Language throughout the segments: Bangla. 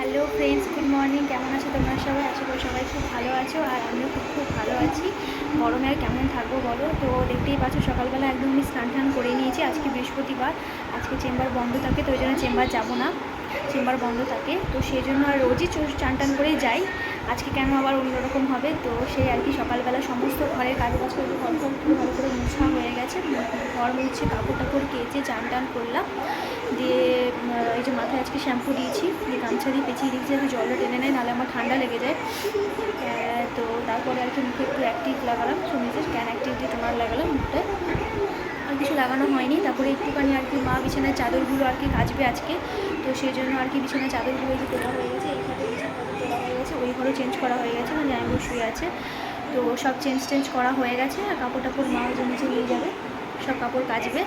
Hello friends, good morning. কেমন আছো তোমরা সবাই? আশা করি সবাই খুব ভালো আছো আর আমিও খুব খুব ভালো আছি। গরমে আর কেমন থাকব বলো? তো দেখতেই পাচ্ছ, সকালবেলা একদম আমি স্নান টান করে নিয়েছি। আজকে বৃহস্পতিবার। আজকে চেম্বার বন্ধ থাকে, তো ওই জন্য চেম্বার যাব না। চেম্বার বন্ধ থাকে, তো সেই জন্য আর রোজই চান টান করেই যাই। আজকে কেন আবার অন্যরকম হবে? তো সেই আর কি সকালবেলা সমস্ত ঘরের কাজ করে ঘর ভালো করে মুছা হয়ে গেছে। ঘর মুছে কাপড় টাপড় কেচে চান টান করলাম। দিয়ে এই যে মাথায় আজকে শ্যাম্পু দিয়েছি। দিয়ে গামছা দিয়ে পেঁচিয়ে দিয়েছি যাতে জলটা টেনে নেয়, নাহলে আমার ঠান্ডা লেগে যায়। তো তারপরে আর কি মুখে একটু অ্যাক্টিভ লাগালাম। শুনেছি ক্যান অ্যাক্টিভ দিয়ে তোমার লাগালাম মুখটা আর কিছু লাগানো হয়নি। তারপরে একটুখানি আর কি মা বিছানার চাদরগুলো আর কি কাচবে আজকে। তো সেই জন্য আর কি বিছানার চাদরগুলো যে তোলা হয়ে গেছে এই ঘরে বিছানার চাদর তোলা হয়ে গেছে ওই ঘরও চেঞ্জ করা হয়ে গেছে মানে জামাইবাবু শুয়ে আছে। তো সব চেঞ্জ টেঞ্জ করা হয়ে গেছে, আর কাপড় টাপড় মা ওই যে নিচে নিয়ে যাবে, সব কাপড় কাচবে।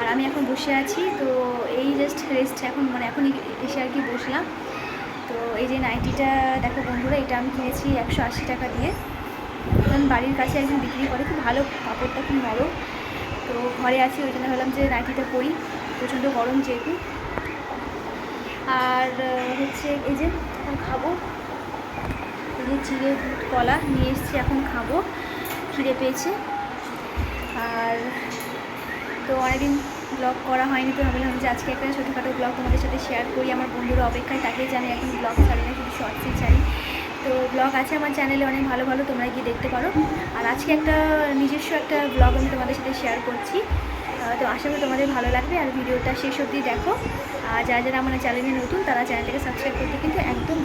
আর আমি এখন বসে আছি, তো এই জাস্ট রেস্ট এখন মানে এখনই এসে আর কি বসলাম। তো এই যে নাইটিটা, দেখো বন্ধুরা, এটা আমি কিনেছি একশো আশি টাকা দিয়ে। কারণ বাড়ির কাছে একজন বিক্রি করে, খুব ভালো কাপড়টা, খুব নরম। তো ঘরে আছি, ওই জন্য ভাবলাম যে নাইটিটা পরি, প্রচণ্ড গরম যেহেতু। আর হচ্ছে এই যে, এখন খাব। যে চিড়ে দুধ, কলা নিয়ে এসেছি, এখন খাব। খিদে পেয়েছে। আর তো অনেকদিন ব্লগ করা হয়নি, তো ভাবলাম যে আজকে একটা ছোটোখাটো ব্লগ তোমাদের সাথে শেয়ার করি। আমার বন্ধুরা অপেক্ষায় যে আমি এখন ব্লগ ছাড়ি না, শুধু শর্টসই ছাড়ি। তো ব্লগ আছে আমার চ্যানেলে অনেক ভালো ভালো তোমরা গিয়ে দেখতে পারো। আর আজকে একটা নিজস্ব একটা ব্লগ আমি তোমাদের সাথে শেয়ার করছি। তো আশা করি তোমাদের ভালো লাগবে। আর ভিডিওটা শেষ অবধি দেখো। আর যারা যারা আমার চ্যানেলে নতুন তারা চ্যানেলটাকে সাবস্ক্রাইব করতে কিন্তু একদম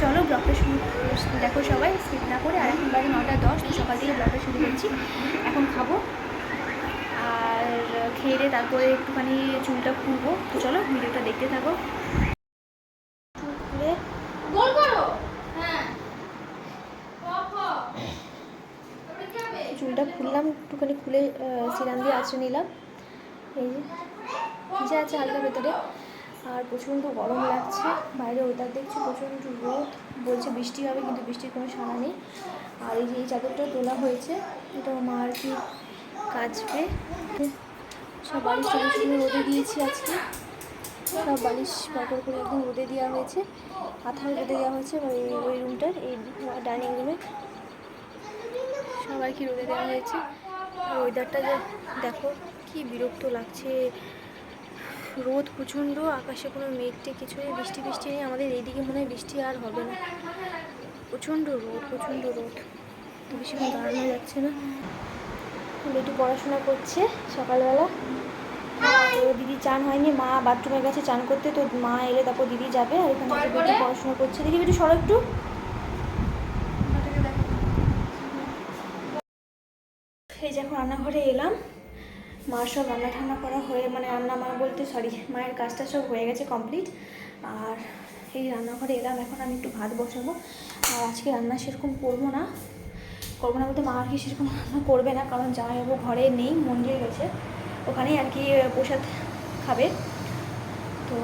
চলো ব্লগটা শুরু দেখো সবাই স্কিপ না করে আর এখন বাজে নটা দশ সকাল থেকে ব্লগটা শুরু করছি। এখন খাব। আর খেয়ে দিয়ে তারপরে একটুখানি চুলটা খুলবো। তো চলো ভিডিওটা দেখতে থাকো। হ্যাঁ। চুলটা খুললাম একটুখানি খুলে সিরাম দিয়ে আঁচড়ে নিলাম। এই যে ভিজে আছে হালকা ভেতরে, আর প্রচণ্ড গরম লাগছে। বাইরে ওয়েদার দেখছি প্রচণ্ড রোদ, বলছে বৃষ্টি হবে কিন্তু বৃষ্টির কোনো সাড়া নেই। আর এই যে এই চাদরটা তোলা হয়েছে, এটা মা আর কি কাচবে। সব বালিশ টালিশগুলো রোদে দিয়েছি আজকে। সব বালিশ বাকর করে একদম রোদে দেওয়া হয়েছে। আথার রোদে দেওয়া হয়েছে ওই ওই রুমটার এই ডাইনিং রুমে সবাই কি রোদে দেওয়া হয়েছে। ওয়েদারটা যে দেখো কি বিরক্ত লাগছে। রোদ প্রচণ্ড, আকাশে কোনো মেঘটে কিছু নেই, বৃষ্টি বৃষ্টি নেই, আমাদের এইদিকে মনে হয় বৃষ্টি আর হবে না। প্রচণ্ড রোদ প্রচণ্ড রোদ। বেশিক্ষণ দাঁড়ানো যাচ্ছে না। একটু পড়াশোনা করছে সকালবেলা। তো দিদি চান হয়নি, মা বাথরুমে গেছে চান করতে, তো মা এলে তারপর দিদি যাবে, আর এখানে থেকে পড়াশোনা করছে। দেখি একটু সরো একটু। এই যে এখন রান্নাঘরে এলাম। মার সব রান্না ঠান্না করা হয়ে মানে রান্না মা বলতে সরি মায়ের কাজটা সব হয়ে গেছে কমপ্লিট আর এই রান্নাঘরে এলাম, এখন আমি একটু ভাত বসাবো। আর আজকে রান্না সেরকম করব না। করব না বলতে মা আর কি সেরকম রান্না করবে না, কারণ জামাইবাবু ঘরে নেই, মন্দিরে গেছে। ওখানেই আর কি প্রসাদ খাবে। তো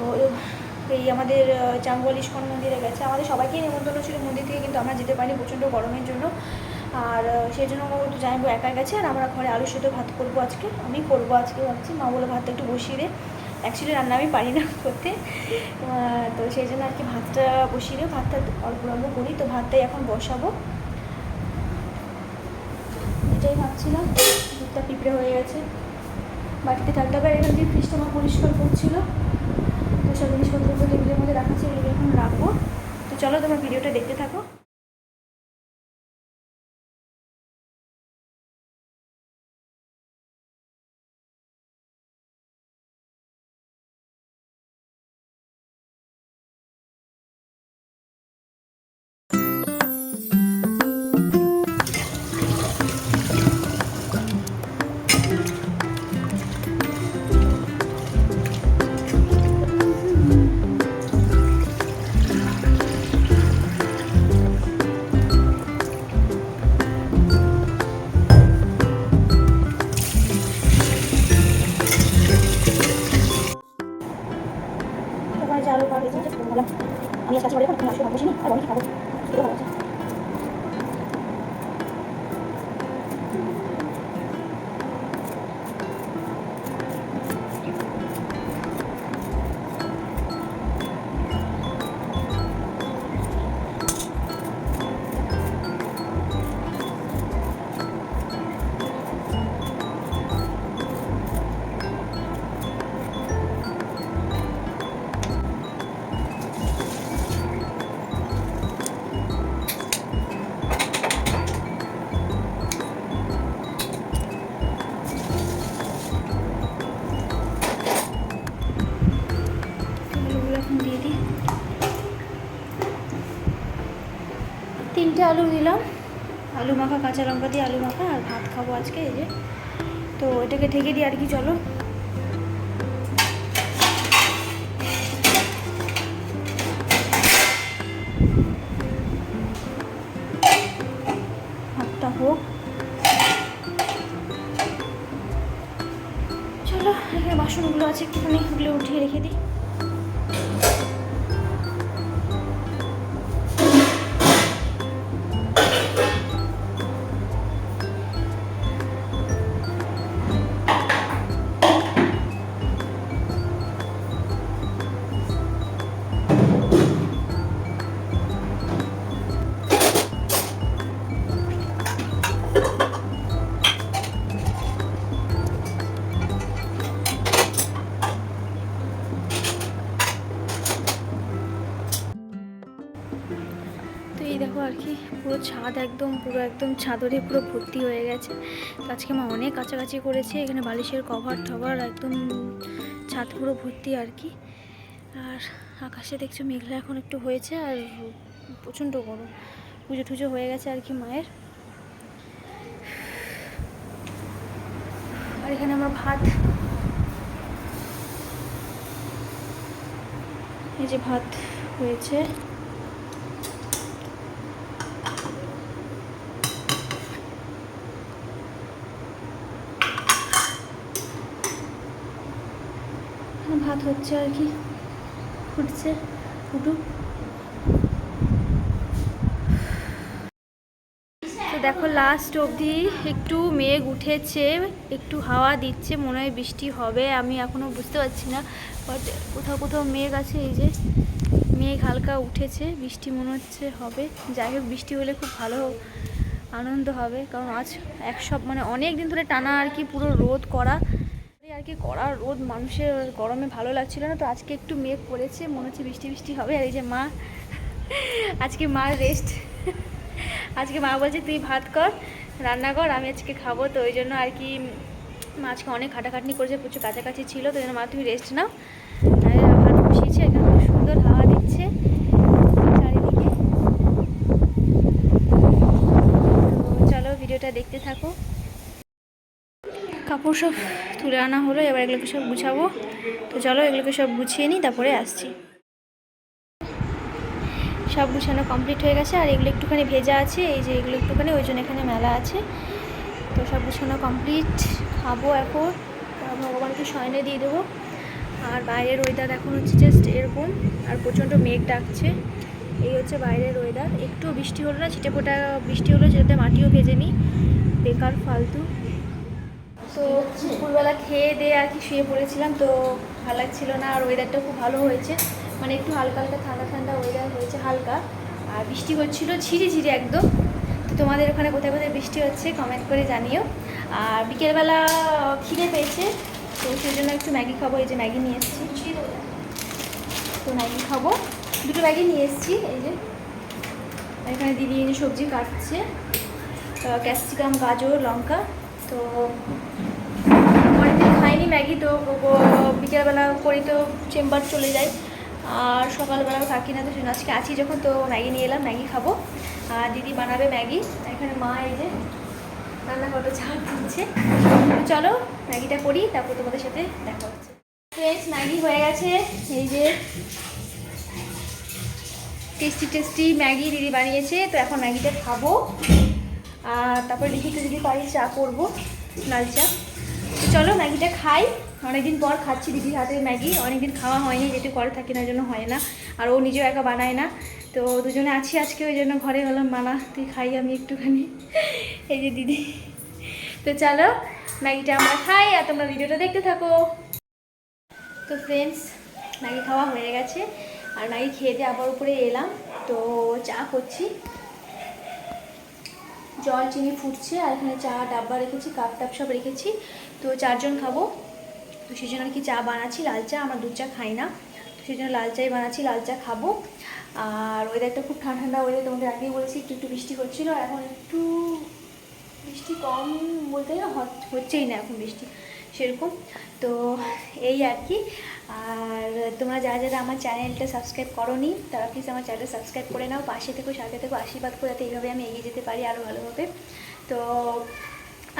এই আমাদের চাঙ্গল ইস্কন মন্দিরে গেছে। আমাদের সবাইকেই নেমন্তন্ন ছিল মন্দির থেকে, কিন্তু আমরা যেতে পারিনি প্রচণ্ড গরমের জন্য। আর সেই জন্য ও একটু জানাব একা গেছে আর আমরা ঘরে আলু সেদ্ধ ভাত করব আজকে। আমি করব আজকে, ভাবছি মা বলে ভাতটা একটু বসিয়ে দে। অ্যাকচুয়ালি রান্না আমি পারি না করতে। তো সেই জন্য আর কি ভাতটা বসিয়ে দিয়ে ভাতটা অল্প অল্প করি। তো ভাতটাই এখন বসাবো। এটাই ভাবছিলাম, দুধটা পিঁপড়ে হয়ে গেছে। বাটিতে থাকতে হবে এখান থেকে ফ্রিজটা আমার পরিষ্কার করছিল। তো সব জিনিসপত্রগুলো টেবিলের মধ্যে রাখা ছিল এখন রাখব। তো চলো তোমার ভিডিওটা দেখতে থাকো। তিনটে আলু দিলাম আলু মাখা, কাঁচা লঙ্কা দিয়ে আলু মাখা আর ভাত খাব আজকে এই যে। তো এটাকে ঢেকে দিই আর কি, চলো। ভাতটা হোক। চলো, এখানে বাসনগুলো আছে, একটুখানি ওগুলো উঠিয়ে রেখে দিই। ছাদ একদম পুরো একদম ছাদরে পুরো ভর্তি হয়ে গেছে। তো আজকে মা অনেক কাছাকাছি করেছে, এখানে বালিশের কভার টভার একদম ছাদ পুরো ভর্তি আর কি। আর আকাশে দেখছ মেঘলা এখন একটু হয়েছে আর প্রচণ্ড গরম। পুজো টুজো হয়ে গেছে আর কি মায়ের। আর এখানে আমার ভাত এই যে ভাত হয়েছে। হচ্ছে আর কি। ফুটছে, ফুটুক। দেখো লাস্ট অবধি একটু মেঘ উঠেছে, একটু হাওয়া দিচ্ছে, মনে হয় বৃষ্টি হবে, আমি এখনও বুঝতে পারছি না। বাট কোথাও কোথাও মেঘ আছে, এই যে মেঘ হালকা উঠেছে, বৃষ্টি মনে হচ্ছে হবে। যাই হোক, বৃষ্টি হলে খুব ভালো আনন্দ হবে, কারণ আজ এক সব মানে অনেক দিন ধরে টানা আর কি পুরো রোদ করা। আর কি কড়া রোদ মানুষের গরমে ভালো লাগছিল না? তো আজকে একটু মেঘ পড়েছে মনে হচ্ছে বৃষ্টি বৃষ্টি হবে। আর এই যে মা, আজকে মা রেস্ট আজকে মা বলছে, তুই ভাত কর, রান্না কর, আমি আজকে খাব। তো ওই জন্য আর কি মা আজকে অনেক খাটাখাটনি করেছে, প্রচুর কাছাকাছি ছিল। তো ওই জন্য মা, তুমি রেস্ট নাও আর এরা ভাত বসিয়েছে এখানে খুব সুন্দর হাওয়া দিচ্ছে চারিদিকে তো চলো ভিডিওটা দেখতে থাকো কাপড় সব তুলে আনা হলো, এবার এগুলোকে সব গুছাবো। তো চলো এগুলোকে সব গুছিয়ে নিই, তারপরে আসছি। সব গুছানো কমপ্লিট হয়ে গেছে, আর এগুলো একটুখানি ভেজা আছে, এই যে এগুলো একটুখানি, ওই জন্য এখানে মেলা আছে। তো সব গুছানো কমপ্লিট খাব এখন। ভগবানকে শয়নে দিয়ে দেবো। আর বাইরের ওয়েদার এখন হচ্ছে জাস্ট এরকম, আর প্রচণ্ড মেঘ ডাকছে। এই হচ্ছে বাইরের ওয়েদার একটু বৃষ্টি হলো না ছিটে ফোটা বৃষ্টি হলো, যেটাতে মাটিও ভেজে নিই বেকার, ফালতু। তো দুপুরবেলা খেয়ে দিয়ে আর কি শুয়ে পড়েছিলাম, তো ভালো লাগছিল না। আর ওয়েদারটা খুব ভালো হয়েছে। মানে একটু হালকা হালকা ঠান্ডা ঠান্ডা ওয়েদার হয়েছে, হালকা। আর বৃষ্টি হচ্ছিল, ঝিরি ঝিরি একদম। তো তোমাদের ওখানে কোথায় কোথায় বৃষ্টি হচ্ছে কমেন্ট করে জানিও। আর বিকেলবেলা খিদে পেয়েছে, তো সেই জন্য একটু ম্যাগি খাব, এই যে ম্যাগি নিয়ে এসেছি। তো ম্যাগি খাব। দুটো ম্যাগি নিয়ে এসেছি, এই যে। এখানে দিদি সবজি কাটছে। ক্যাপসিকাম, গাজর, লঙ্কা। তো অনেকদিন খাইনি ম্যাগি, তো বিকেলবেলা করি তো চেম্বার চলে যাই আর সকালবেলাও থাকি না, তো সেজন্য আজকে আছি যখন, তো ম্যাগি নিয়ে এলাম, ম্যাগি খাব। আর দিদি বানাবে ম্যাগি। এখানে মা এই যে রান্নাঘরটা ঝাড় দিচ্ছে। চলো, ম্যাগিটা করি, তারপর তোমাদের সাথে দেখা হচ্ছে। ফ্রেন্ডস ম্যাগি হয়ে গেছে। এই যে টেস্টি টেস্টি ম্যাগি দিদি বানিয়েছে, তো এখন ম্যাগিটা খাব। তারপর লিখিতে যদি পারি চা করব, লাল চা। চলো ম্যাগিটা খাই। অনেকদিন পর খাচ্ছি দিদির হাতে ম্যাগি। অনেকদিন খাওয়া হয়নি, যেহেতু ঘরে থাকি না জন্য হয় না। আর ও নিজেও একা বানায় না। তো দুজনে আছি আজকে, ওই জন্য ঘরে হলাম মানা তুই খাই আমি একটুখানি। এই যে দিদি। তো চলো, ম্যাগিটা আমরা খাই আর তোমরা ভিডিওটা দেখতে থাকো। তো ফ্রেন্ডস ম্যাগি খাওয়া হয়ে গেছে। আর ম্যাগি খেয়ে দিয়ে আবার উপরে এলাম। তো চা করছি। জল, চিনি ফুটছে আর এখানে চা, ডাব্বা রেখেছি, কাপ টাপ সব রেখেছি। তো চারজন খাব। তো সেই জন্য আর কি চা বানাচ্ছি, লাল চা, আমরা দুধ চা খাই না। তো সেই জন্য লাল চাই বানাচ্ছি, লাল চা খাব। আর ওয়েদারটা খুব ঠান্ডা ঠান্ডা ওয়েদার তোমাদের আগেই বলেছি, একটু একটু বৃষ্টি হচ্ছিল এখন একটু বৃষ্টি কম বলতে গেলে হচ্ছেই না এখন বৃষ্টি। সেরকম। তো এই আর কি। আর তোমরা যারা যারা আমার চ্যানেলটা সাবস্ক্রাইব করোনি, তারা প্লিজ আমার চ্যানেলটা সাবস্ক্রাইব করে নাও, পাশে থেকো, সাথে থেকো, আশীর্বাদ করে যাতে এইভাবে আমি এগিয়ে যেতে পারি আরও ভালোভাবে। তো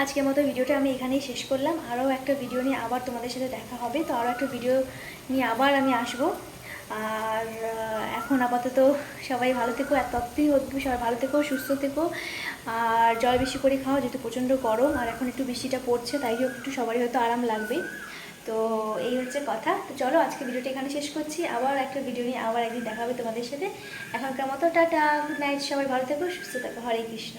আজকের মতো ভিডিওটা আমি এখানেই শেষ করলাম। আরও একটা ভিডিও নিয়ে আবার তোমাদের সাথে দেখা হবে। তো আরও একটা ভিডিও নিয়ে আবার আমি আসব। আর এখন আপাতত সবাই ভালো থেকো, এত অত্যই অদ্ভুত, সবাই ভালো থেকো, সুস্থ থেকো। আর জল বেশি করে খাও, যেহেতু প্রচণ্ড গরম, আর এখন একটু বৃষ্টিটা পড়ছে, তাই একটু সবারই হয়তো আরাম লাগবে। তো এই হচ্ছে কথা। তো চলো, আজকে ভিডিওটা এখানে শেষ করছি। আবার একটা ভিডিও নিয়ে আবার একদিন দেখাবে তোমাদের সাথে। এখনকার মতো টাটা গুড নাইট সবাই ভালো থেকো, সুস্থ থেকো। হরে কৃষ্ণ।